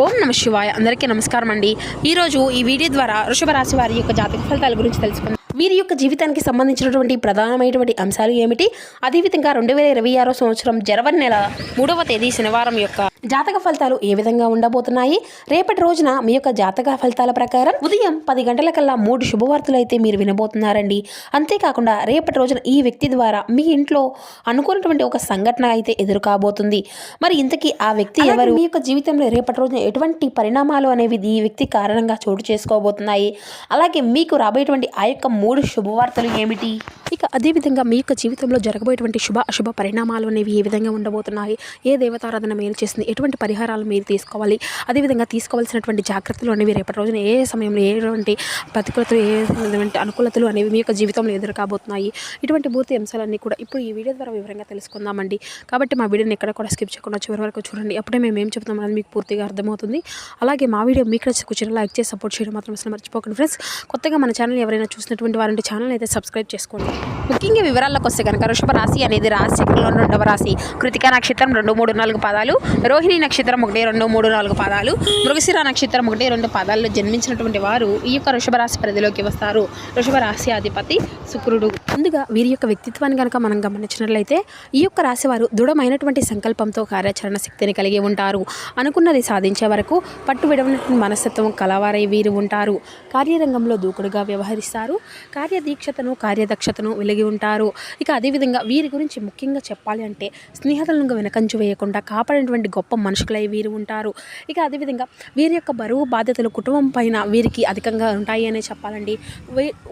ఓం నమ శివాయ. అందరికీ నమస్కారం అండి. ఈరోజు ఈ వీడియో ద్వారా వృషభ రాశి వారి యొక్క జాతక ఫలితాల గురించి తెలుసుకుందాం. వీరి యొక్క జీవితానికి సంబంధించినటువంటి ప్రధానమైనటువంటి అంశాలు ఏమిటి? అదేవిధంగా రెండు వేల ఇరవై ఆరో సంవత్సరం జనవరి నెల మూడవ తేదీ శనివారం యొక్క జాతక ఫలితాలు ఏ విధంగా ఉండబోతున్నాయి? రేపటి రోజున మీ యొక్క జాతక ఫలితాల ప్రకారం ఉదయం పది గంటలకల్లా మూడు శుభవార్తలు అయితే మీరు వినబోతున్నారండి. అంతేకాకుండా రేపటి రోజున ఈ వ్యక్తి ద్వారా మీ ఇంట్లో అనుకున్నటువంటి ఒక సంఘటన అయితే ఎదురు కాబోతుంది మరి ఇంతకీ ఆ వ్యక్తి ఎవరు? మీ యొక్క జీవితంలో రేపటి రోజున ఎటువంటి పరిణామాలు అనేవి ఈ వ్యక్తి కారణంగా చోటు చేసుకోబోతున్నాయి? అలాగే మీకు రాబోయేటువంటి ఆ యొక్క మూడు శుభవార్తలు ఏమిటి? ఇక అదేవిధంగా మీ యొక్క జీవితంలో జరగబోయేటువంటి శుభ అశుభ పరిణామాలు అనేవి ఏ విధంగా ఉండబోతున్నాయి? ఏ దేవతారాధన మేలు చేస్తుంది ఎటువంటి పరిహారాలు మీరు తీసుకోవాలి? అదేవిధంగా తీసుకోవాల్సినటువంటి జాగ్రత్తలు అనేవి రేపటి రోజున ఏ సమయంలో ఏటువంటి ప్రతికూలతలు ఏ విధమైన అనుకూలతలు అనేవి మీ యొక్క జీవితంలో ఎదురు కాబోతున్నాయి ఇటువంటి పూర్తి అంశాలన్నీ కూడా ఇప్పుడు ఈ వీడియో ద్వారా వివరంగా తెలుసుకుందామండి. కాబట్టి మా వీడియోని ఎక్కడ కూడా స్కిప్ చేయకుండా చివరి వరకు చూడండి. అప్పుడే మేము ఏం చెప్తాం అనేది మీకు పూర్తిగా అర్థమవుతుంది. అలాగే మా వీడియో మీకు నచ్చి కూర్చొని లైక్ చేసి సపోర్ట్ చేయడం మాత్రం అసలు మర్చిపోకండి ఫ్రెండ్స్. కొత్తగా మన ఛానల్ ఎవరైనా చూసినటువంటి వారంటే ఛానల్ అయితే సబ్స్క్రైబ్ చేసుకోండి. ముఖ్యంగా వివరాల్లోకి వస్తే కనుక వృషభ రాశి అనేది రాశి చక్రంలో రెండవ రాశి కృతికా నక్షత్రం రెండు మూడు నాలుగు పదాలు రోజు రోహిణి నక్షత్రం ఒకటి రెండు మూడు నాలుగు పాదాలు. మృగశిర నక్షత్రం ఒకటి రెండు పాదాల్లో జన్మించినటువంటి వారు ఈ యొక్క వృషభ రాశి పరిధిలోకి వస్తారు. వృషభ రాశి అధిపతి శుక్రుడు. ముందుగా వీరి యొక్క వ్యక్తిత్వాన్ని కనుక మనం గమనించినట్లయితే ఈ యొక్క రాశి వారు దృఢమైనటువంటి సంకల్పంతో కార్యాచరణ శక్తిని కలిగి ఉంటారు. అనుకున్నది సాధించే వరకు పట్టు విడవనటువంటి మనస్తత్వం కలవారై వీరు ఉంటారు. కార్యరంగంలో దూకుడుగా వ్యవహరిస్తారు. కార్యదీక్షతను కార్యదక్షతను వెలిగి ఉంటారు. ఇక అదేవిధంగా వీరి గురించి ముఖ్యంగా చెప్పాలి అంటే స్నేహితులను వెనకంచు వేయకుండా కాపాడినటువంటి గొప్ప మనుషులై వీరు ఉంటారు. ఇక అదేవిధంగా వీరి యొక్క బరువు బాధ్యతలు కుటుంబం పైన వీరికి అధికంగా ఉంటాయి అనే చెప్పాలండి.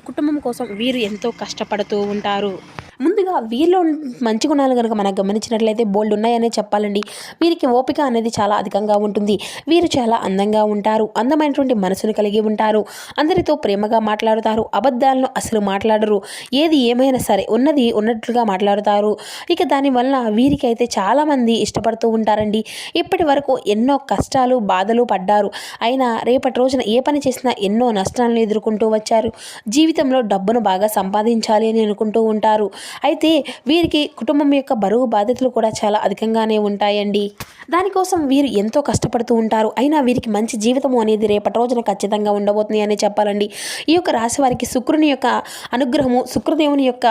కుటుంబం కోసం వీరు ఎంతో కష్టపడుతూ ఉంటారు. ముందుగా వీరిలో మంచి గుణాలు కనుక మనం గమనించినట్లయితే బోల్డ్ ఉన్నాయనే చెప్పాలండి. వీరికి ఓపిక అనేది చాలా అధికంగా ఉంటుంది. వీరు చాలా అందంగా ఉంటారు. అందమైనటువంటి మనసును కలిగి ఉంటారు. అందరితో ప్రేమగా మాట్లాడుతారు. అబద్ధాలను అసలు మాట్లాడరు. ఏది ఏమైనా సరే ఉన్నది ఉన్నట్లుగా మాట్లాడుతారు. ఇక దానివల్ల వీరికి అయితే చాలామంది ఇష్టపడుతూ ఉంటారండి. ఇప్పటి వరకు ఎన్నో కష్టాలు బాధలు పడ్డారు. అయినా రేపటి రోజున ఏ పని చేసినా ఎన్నో నష్టాలను ఎదుర్కొంటూ వచ్చారు. జీవితంలో డబ్బును బాగా సంపాదించాలి అని అనుకుంటూ ఉంటారు. అయితే వీరికి కుటుంబం యొక్క బరువు బాధ్యతలు కూడా చాలా అధికంగానే ఉంటాయండి. దానికోసం వీరు ఎంతో కష్టపడుతూ ఉంటారు. అయినా వీరికి మంచి జీవితము అనేది రేపటి రోజున ఖచ్చితంగా ఉండబోతుంది అనే చెప్పాలండి. ఈ యొక్క రాశి వారికి శుక్రుని యొక్క అనుగ్రహము శుక్రదేవుని యొక్క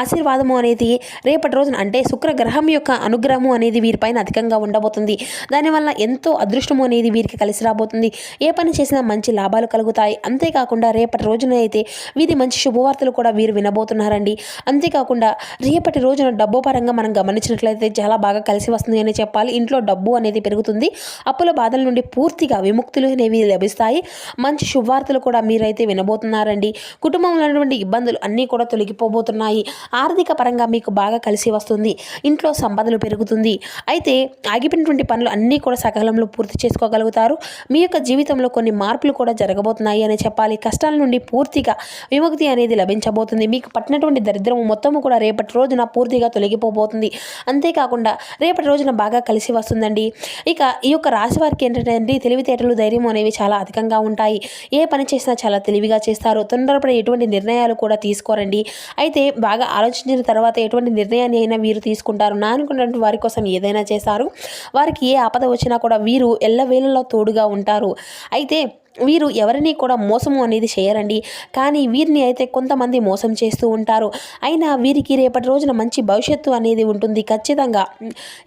ఆశీర్వాదము అనేది రేపటి రోజున అంటే శుక్ర గ్రహం యొక్క అనుగ్రహము అనేది వీరిపైన అధికంగా ఉండబోతుంది. దానివల్ల ఎంతో అదృష్టము అనేది వీరికి కలిసి రాబోతుంది. ఏ పని చేసినా మంచి లాభాలు కలుగుతాయి. అంతేకాకుండా రేపటి రోజున అయితే వీరి మంచి శుభవార్తలు కూడా వీరు వినబోతున్నారండి. అంతేకాకుండా రేపటి రోజున డబ్బు పరంగా మనం గమనించినట్లయితే చాలా బాగా కలిసి వస్తుంది అని చెప్పాలి. ఇంట్లో డబ్బు అనేది పెరుగుతుంది. అప్పుల బాధల నుండి పూర్తిగా విముక్తులు అనేవి లభిస్తాయి. మంచి శుభవార్తలు కూడా మీరైతే వినబోతున్నారండి. కుటుంబంలో ఉన్నటువంటి ఇబ్బందులు అన్నీ కూడా తొలగిపోబోతున్నాయి. ఆర్థిక పరంగా మీకు బాగా కలిసి వస్తుంది. ఇంట్లో సంపదలు పెరుగుతుంది. అయితే ఆగిపోయినటువంటి పనులు అన్నీ కూడా సకాలంలో పూర్తి చేసుకోగలుగుతారు. మీ యొక్క జీవితంలో కొన్ని మార్పులు కూడా జరగబోతున్నాయి అని చెప్పాలి. కష్టాల నుండి పూర్తిగా విముక్తి అనేది లభించబోతుంది. మీకు పట్టినటువంటి దరిద్రం మొత్తము కూడా రేపటి రోజున పూర్తిగా తొలగిపోబోతుంది. అంతేకాకుండా రేపటి రోజున బాగా కలిసి వస్తుందండి. ఇక ఈ యొక్క రాశి వారికి ఏంటంటే అండి తెలివితేటలు ధైర్యం అనేవి చాలా అధికంగా ఉంటాయి. ఏ పని చేసినా చాలా తెలివిగా చేస్తారు. తొందరపడే ఎటువంటి నిర్ణయాలు కూడా తీసుకోరండి. అయితే బాగా ఆలోచించిన తర్వాత ఎటువంటి నిర్ణయాన్ని అయినా వీరు తీసుకుంటారు. నా అనుకున్నటువంటి వారి కోసం ఏదైనా చేస్తారు. వారికి ఏ ఆపద వచ్చినా కూడా వీరు ఎల్లవేళలో తోడుగా ఉంటారు. అయితే వీరు ఎవరిని కూడా మోసము అనేది చేయరండి. కానీ వీరిని అయితే కొంతమంది మోసం చేస్తూ ఉంటారు. అయినా వీరికి రేపటి రోజున మంచి భవిష్యత్తు అనేది ఉంటుంది ఖచ్చితంగా.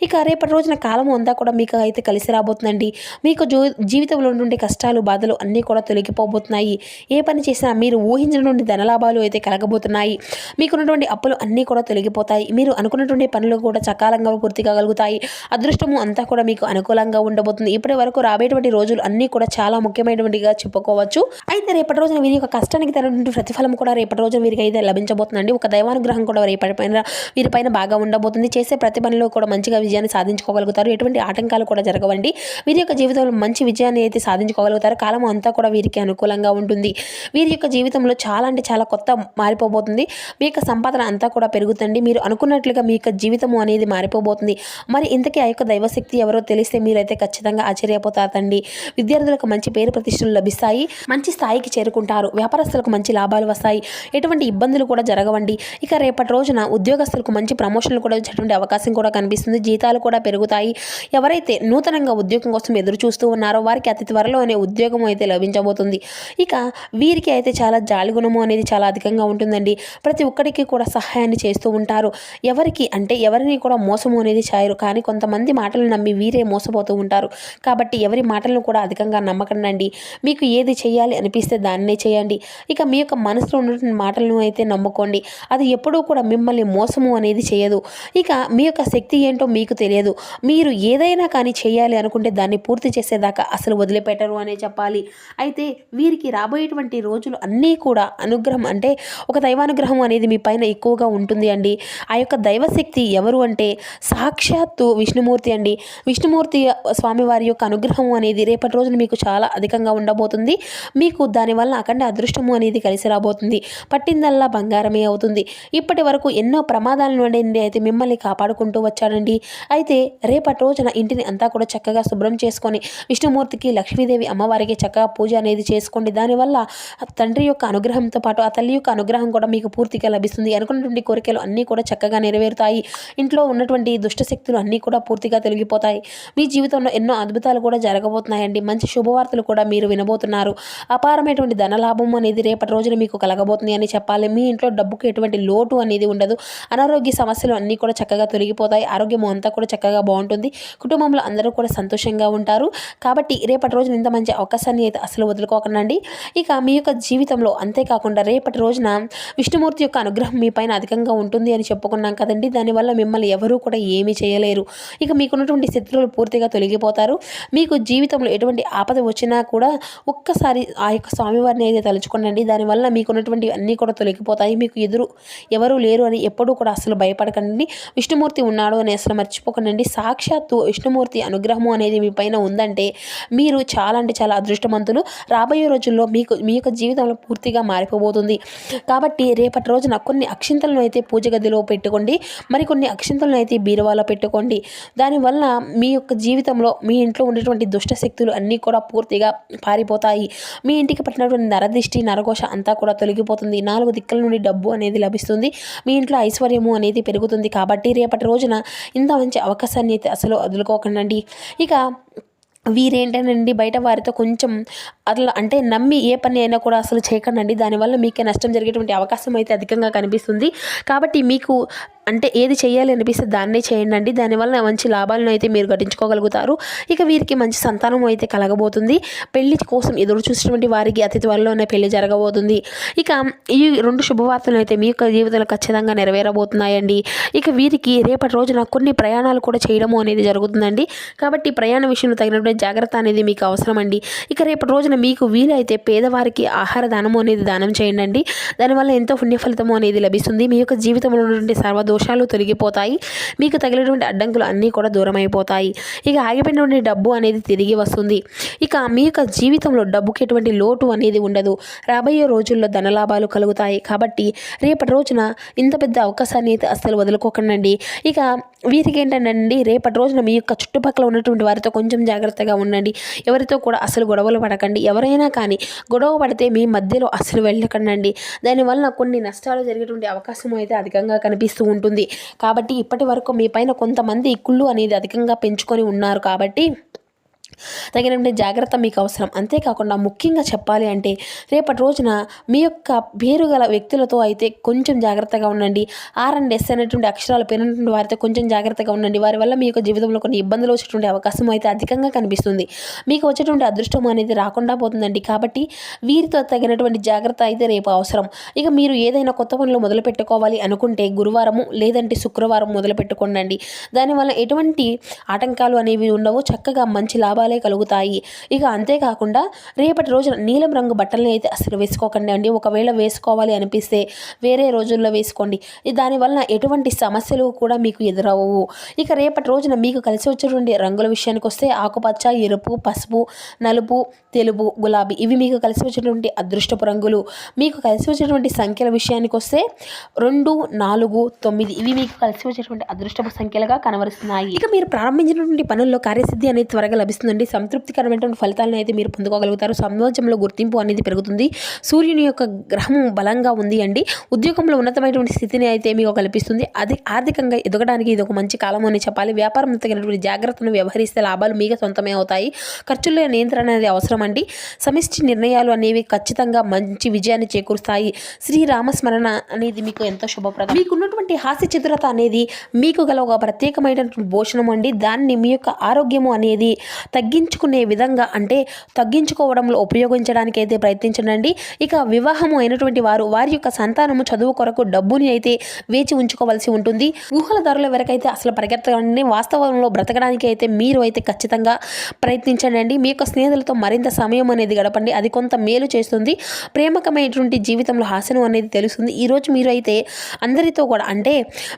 ఇక రేపటి రోజున కాలం అంతా కూడా మీకు అయితే కలిసి రాబోతుందండి. మీకు జీ జీవితంలో ఉండే కష్టాలు బాధలు అన్నీ కూడా తొలగిపోబోతున్నాయి. ఏ పని చేసినా మీరు ఊహించిన నుండి ధనలాభాలు అయితే కలగబోతున్నాయి. మీకున్నటువంటి అప్పులు అన్నీ కూడా తొలగిపోతాయి. మీరు అనుకున్నటువంటి పనులు కూడా సకాలంగా పూర్తి కాగలుగుతాయి అదృష్టము అంతా కూడా మీకు అనుకూలంగా ఉండబోతుంది. ఇప్పటి వరకు రాబోయేటువంటి రోజులు అన్నీ కూడా చాలా ముఖ్యమైనటువంటి హ్యాపీగా చెప్పుకోవచ్చు. అయితే రేపటి రోజున వీరి యొక్క కష్టానికి తగినటువంటి ప్రతిఫలం కూడా రేపటి రోజున వీరికి అయితే లభించబోతుందండి. ఒక దైవానుగ్రహం కూడా రేపటి పైన వీరిపైన బాగా ఉండబోతుంది. చేసే ప్రతి పనిలో కూడా మంచిగా విజయాన్ని సాధించుకోగలుగుతారు. ఎటువంటి ఆటంకాలు కూడా జరగవండి. వీరి యొక్క జీవితంలో మంచి విజయాన్ని అయితే సాధించుకోగలుగుతారు. కాలం అంతా కూడా వీరికి అనుకూలంగా ఉంటుంది. వీరి యొక్క జీవితంలో చాలా అంటే చాలా కొత్త మారిపోబోతుంది. మీ యొక్క సంపాదన అంతా కూడా పెరుగుతుంది. మీరు అనుకున్నట్లుగా మీ యొక్క జీవితము అనేది మారిపోబోతుంది. మరి ఇంతకీ ఆ యొక్క దైవశక్తి ఎవరో తెలిస్తే మీరైతే ఖచ్చితంగా ఆశ్చర్యపోతారండి. విద్యార్థులకు మంచి పేరు ప్రతిష్టలు ప్రయోజనాలు లభిస్తాయి. మంచి స్థాయికి చేరుకుంటారు. వ్యాపారస్తులకు మంచి లాభాలు వస్తాయి. ఎటువంటి ఇబ్బందులు కూడా జరగవండి. ఇక రేపటి రోజున ఉద్యోగస్తులకు మంచి ప్రమోషన్లు కూడా వచ్చేటువంటి అవకాశం కూడా కనిపిస్తుంది. జీతాలు కూడా పెరుగుతాయి. ఎవరైతే నూతనంగా ఉద్యోగం కోసం ఎదురు చూస్తూ ఉన్నారో వారికి అతి త్వరలోనే ఉద్యోగం అయితే లభించబోతుంది. ఇక వీరికి అయితే చాలా జాలి గుణము అనేది చాలా అధికంగా ఉంటుందండి. ప్రతి ఒక్కరికి కూడా సహాయాన్ని చేస్తూ ఉంటారు. ఎవరికి అంటే ఎవరిని కూడా మోసము అనేది చేయరు. కానీ కొంతమంది మాటలు నమ్మి వీరే మోసపోతూ ఉంటారు. కాబట్టి ఎవరి మాటలను కూడా అధికంగా నమ్మకండి మీకు ఏది చేయాలి అనిపిస్తే దాన్నే చేయండి ఇక మీ యొక్క మనసులో ఉన్నటువంటి మాటలను అయితే నమ్ముకోండి. అది ఎప్పుడూ కూడా మిమ్మల్ని మోసము అనేది చేయదు. ఇక మీ యొక్క శక్తి ఏంటో మీకు తెలియదు. మీరు ఏదైనా కానీ చేయాలి అనుకుంటే దాన్ని పూర్తి చేసేదాకా అసలు వదిలిపెట్టరు అనే చెప్పాలి. అయితే వీరికి రాబోయేటువంటి రోజులు అన్నీ కూడా అనుగ్రహం అంటే ఒక దైవానుగ్రహం అనేది మీ పైన ఎక్కువగా ఉంటుంది అండి. ఆ యొక్క దైవశక్తి ఎవరు అంటే సాక్షాత్తు విష్ణుమూర్తి అండి. విష్ణుమూర్తి స్వామివారి యొక్క అనుగ్రహం అనేది రేపటి రోజున మీకు చాలా అధికంగా ఉండబోతుంది. మీకు దానివల్ల అఖండ అదృష్టము అనేది కలిసి రాబోతుంది. పట్టిందల్లా బంగారమే అవుతుంది. ఇప్పటి వరకు ఎన్నో ప్రమాదాల నుండి అయితే మిమ్మల్ని కాపాడుకుంటూ వచ్చాడండి అయితే రేపటి రోజున ఇంటిని అంతా కూడా చక్కగా శుభ్రం చేసుకొని విష్ణుమూర్తికి లక్ష్మీదేవి అమ్మవారికి చక్కగా పూజ అనేది చేసుకోండి. దానివల్ల తండ్రి యొక్క అనుగ్రహంతో పాటు ఆ తల్లి యొక్క అనుగ్రహం కూడా మీకు పూర్తిగా లభిస్తుంది. అనుకున్నటువంటి కోరికలు అన్నీ కూడా చక్కగా నెరవేరుతాయి. ఇంట్లో ఉన్నటువంటి దుష్ట శక్తులు అన్నీ కూడా పూర్తిగా తొలగిపోతాయి. మీ జీవితంలో ఎన్నో అద్భుతాలు కూడా జరగబోతున్నాయండి. మంచి శుభవార్తలు కూడా మీరు వినబోతున్నారు. అపారమైనటువంటి ధనలాభం అనేది రేపటి రోజున మీకు కలగబోతుంది అని చెప్పాలి. మీ ఇంట్లో డబ్బుకు ఎటువంటి లోటు అనేది ఉండదు. అనారోగ్య సమస్యలు అన్నీ కూడా చక్కగా తొలగిపోతాయి. ఆరోగ్యం అంతా కూడా చక్కగా బాగుంటుంది. కుటుంబంలో అందరూ కూడా సంతోషంగా ఉంటారు. కాబట్టి రేపటి రోజున ఇంత మంచి అవకాశాన్ని అయితే అసలు వదులుకోకండి ఇక మీ యొక్క జీవితంలో అంతేకాకుండా రేపటి రోజున విష్ణుమూర్తి యొక్క అనుగ్రహం మీ పైన అధికంగా ఉంటుంది అని చెప్పుకున్నాం కదండి. దానివల్ల మిమ్మల్ని ఎవరూ కూడా ఏమీ చేయలేరు. ఇక మీకున్నటువంటి శత్రువులు పూర్తిగా తొలగిపోతారు. మీకు జీవితంలో ఎటువంటి ఆపద వచ్చినా కూడా ఒక్కసారి ఆ యొక్క స్వామివారిని అయితే తలుచుకోండి దానివల్ల మీకున్నటువంటి అన్నీ కూడా తొలగిపోతాయి. మీకు ఎదురు ఎవరు లేరు అని ఎప్పుడూ కూడా అసలు భయపడకండి. విష్ణుమూర్తి ఉన్నాడు అని అసలు మర్చిపోకండి. సాక్షాత్తు విష్ణుమూర్తి అనుగ్రహము అనేది మీ పైన ఉందంటే మీరు చాలా అంటే చాలా అదృష్టవంతులు. రాబోయే రోజుల్లో మీకు మీ యొక్క జీవితంలో పూర్తిగా మారిపోబోతుంది. కాబట్టి రేపటి రోజున కొన్ని అక్షింతలను అయితే పూజ గదిలో పెట్టుకోండి. మరికొన్ని అక్షింతలను అయితే బీరువాలో పెట్టుకోండి. దానివల్ల మీ యొక్క జీవితంలో మీ ఇంట్లో ఉండేటువంటి దుష్ట శక్తులు అన్నీ కూడా పూర్తిగా పారిపోతాయి. మీ ఇంటికి పట్టినటువంటి నరదిష్టి నరఘోష అంతా కూడా తొలగిపోతుంది. నాలుగు దిక్కుల నుండి డబ్బు అనేది లభిస్తుంది. మీ ఇంట్లో ఐశ్వర్యము అనేది పెరుగుతుంది. కాబట్టి రేపటి రోజున ఇంత మంచి అవకాశాన్ని అయితే అసలు వదులుకోకండి ఇక వీరేంటేనండి బయట వారితో కొంచెం అట్లా అంటే నమ్మి ఏ పని అయినా కూడా అసలు చేయకండి దానివల్ల మీకే నష్టం జరిగేటువంటి అవకాశం అయితే అధికంగా కనిపిస్తుంది. కాబట్టి మీకు అంటే ఏది చేయాలి అనిపిస్తే దాన్నే చేయండి దానివల్ల మంచి లాభాలను అయితే మీరు గడించుకోగలుగుతారు. ఇక వీరికి మంచి సంతానం అయితే కలగబోతుంది. పెళ్ళి కోసం ఎదురు చూసినటువంటి వారికి అతి త్వరలోనే పెళ్ళి జరగబోతుంది. ఇక ఈ రెండు శుభవార్తలు అయితే మీ యొక్క జీవితంలో ఖచ్చితంగా నెరవేరబోతున్నాయండి. ఇక వీరికి రేపటి రోజున కొన్ని ప్రయాణాలు కూడా చేయడము అనేది జరుగుతుందండి. కాబట్టి ప్రయాణ విషయంలో తగినటువంటి జాగ్రత్త అనేది మీకు అవసరం అండి ఇక రేపటి రోజున మీకు వీలైతే పేదవారికి ఆహార దానము అనేది దానం చేయండి దానివల్ల ఎంతో పుణ్య ఫలితము అనేది లభిస్తుంది. మీ యొక్క జీవితంలో ఉన్నటువంటి దోషాలు తొలగిపోతాయి. మీకు తగిలినటువంటి అడ్డంకులు అన్నీ కూడా దూరం అయిపోతాయి ఇక ఆగిపోయినటువంటి డబ్బు అనేది తిరిగి వస్తుంది. ఇక మీ యొక్క జీవితంలో డబ్బుకి ఎటువంటి లోటు అనేది ఉండదు. రాబోయే రోజుల్లో ధనలాభాలు కలుగుతాయి. కాబట్టి రేపటి రోజున ఇంత పెద్ద అవకాశాన్ని అయితే అస్సలు వదులుకోకండి ఇక వీరికి ఏంటంటే రేపటి రోజున మీ యొక్క చుట్టుపక్కల ఉన్నటువంటి వారితో కొంచెం జాగ్రత్తగా ఉండండి. ఎవరితో కూడా అసలు గొడవలు పడకండి. ఎవరైనా కానీ గొడవ పడితే మీ మధ్యలో అసలు వెళ్ళకండి దానివల్ల కొన్ని నష్టాలు జరిగేటువంటి అవకాశం అయితే అధికంగా కనిపిస్తూ ఉంటుంది. కాబట్టి ఇప్పటి వరకు మీ పైన కొంతమంది కుళ్ళు అనేది అధికంగా పెంచుకొని ఉన్నారు కాబట్టి తగినటువంటి జాగ్రత్త మీకు అవసరం. అంతేకాకుండా ముఖ్యంగా చెప్పాలి అంటే రేపటి రోజున మీ యొక్క పేరు గల వ్యక్తులతో అయితే కొంచెం జాగ్రత్తగా ఉండండి. ఆర్ అండ్ ఎస్ అనేటువంటి అక్షరాలు పేరున్నటువంటి వారితో కొంచెం జాగ్రత్తగా ఉండండి. వారి వల్ల మీ యొక్క జీవితంలో కొన్ని ఇబ్బందులు వచ్చేటువంటి అవకాశం అయితే అధికంగా కనిపిస్తుంది. మీకు వచ్చేటువంటి అదృష్టం అనేది రాకుండా పోతుందండి. కాబట్టి వీరితో తగినటువంటి జాగ్రత్త అయితే రేపు అవసరం. ఇక మీరు ఏదైనా కొత్త పనులు మొదలు పెట్టుకోవాలి అనుకుంటే గురువారము లేదంటే శుక్రవారం మొదలు పెట్టుకోండి దానివల్ల ఎటువంటి ఆటంకాలు అనేవి ఉండవు. చక్కగా మంచి లాభాలు కలుగుతాయి. ఇక అంతేకాకుండా రేపటి రోజున నీలం రంగు బట్టలని అయితే అసలు వేసుకోకండి అండి. ఒకవేళ వేసుకోవాలి అనిపిస్తే వేరే రోజుల్లో వేసుకోండి. దానివల్ల ఎటువంటి సమస్యలు కూడా మీకు ఎదురవ్వవు. ఇక రేపటి రోజున మీకు కలిసి వచ్చేటువంటి రంగుల విషయానికి వస్తే ఆకుపచ్చ ఎరుపు పసుపు నలుపు తెలుపు గులాబీ ఇవి మీకు కలిసి వచ్చేటువంటి అదృష్టపు రంగులు. మీకు కలిసి వచ్చేటువంటి సంఖ్యల విషయానికి వస్తే రెండు నాలుగు తొమ్మిది ఇవి మీకు కలిసి వచ్చేటువంటి అదృష్టపు సంఖ్యలుగా కనబరుస్తున్నాయి. ఇక మీరు ప్రారంభించినటువంటి పనుల్లో కార్యసిద్ధి అనేది త్వరగా లభిస్తుంది నుండి సంతృప్తికరమైనటువంటి ఫలితాలను అయితే మీరు పొందుకోగలుగుతారు. సమాజంలో గుర్తింపు అనేది పెరుగుతుంది. సూర్యుని యొక్క గ్రహం బలంగా ఉంది అండి. ఉద్యోగంలో ఉన్నతమైనటువంటి స్థితిని అయితే మీకు కల్పిస్తుంది. అది ఆర్థికంగా ఎదగడానికి ఇది ఒక మంచి కాలం అని చెప్పాలి. వ్యాపారం తగినటువంటి జాగ్రత్తను వ్యవహరిస్తే లాభాలు మీకు సొంతమే అవుతాయి. ఖర్చుల్లో నియంత్రణ అనేది అవసరం అండి. సమిష్టి నిర్ణయాలు అనేవి ఖచ్చితంగా మంచి విజయాన్ని చేకూరుస్తాయి. శ్రీరామస్మరణ అనేది మీకు ఎంతో శుభప్రదం. మీకున్నటువంటి హాస్య చతురత అనేది మీకు గల ఒక ప్రత్యేకమైనటువంటి భోషణం అండి. దాన్ని మీ యొక్క ఆరోగ్యము అనేది తగ్గించుకునే విధంగా అంటే తగ్గించుకోవడంలో ఉపయోగించడానికి అయితే ప్రయత్నించండి ఇక వివాహము అయినటువంటి వారు వారి యొక్క సంతానము చదువు కొరకు డబ్బుని అయితే వేచి ఉంచుకోవాల్సి ఉంటుంది. ఊహల ధరల వరకైతే అసలు పరిగెత్తకండి. వాస్తవంలో బ్రతకడానికి అయితే మీరు అయితే ఖచ్చితంగా ప్రయత్నించండి మీ యొక్క స్నేహితులతో మరింత సమయం అనేది గడపండి. అది కొంత మేలు చేస్తుంది. ప్రేమకమైనటువంటి జీవితంలో హాస్యం అనేది తెలుస్తుంది. ఈరోజు మీరు అయితే అందరితో కూడా అంటే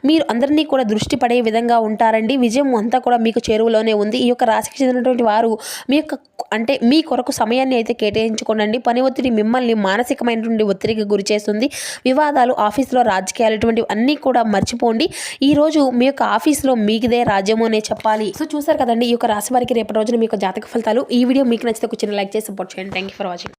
మీరు అందరినీ కూడా దృష్టి పడే విధంగా ఉంటారండి. విజయం అంతా కూడా మీకు చేరువలోనే ఉంది. ఈ యొక్క రాశికి చెందినటువంటి వారు మీ యొక్క అంటే మీ కొరకు సమయాన్ని అయితే కేటాయించుకోండి పని ఒత్తిడి మిమ్మల్ని మానసికమైనటువంటి ఒత్తిడికి గురి చేస్తుంది. వివాదాలు ఆఫీస్లో రాజకీయాలు ఇటువంటివి అన్నీ కూడా మర్చిపోండి. ఈ రోజు మీ యొక్క ఆఫీస్లో మీకుదే రాజ్యము అనే చెప్పాలి. సో చూసారు కదండి ఈ యొక్క రాశి వారికి రేపటి రోజున మీ యొక్క జాతక ఫలితాలు. ఈ వీడియో మీకు నచ్చితే కూర్చొని లైక్ చేసి సపోర్ట్ చేయండి. Thank you for watching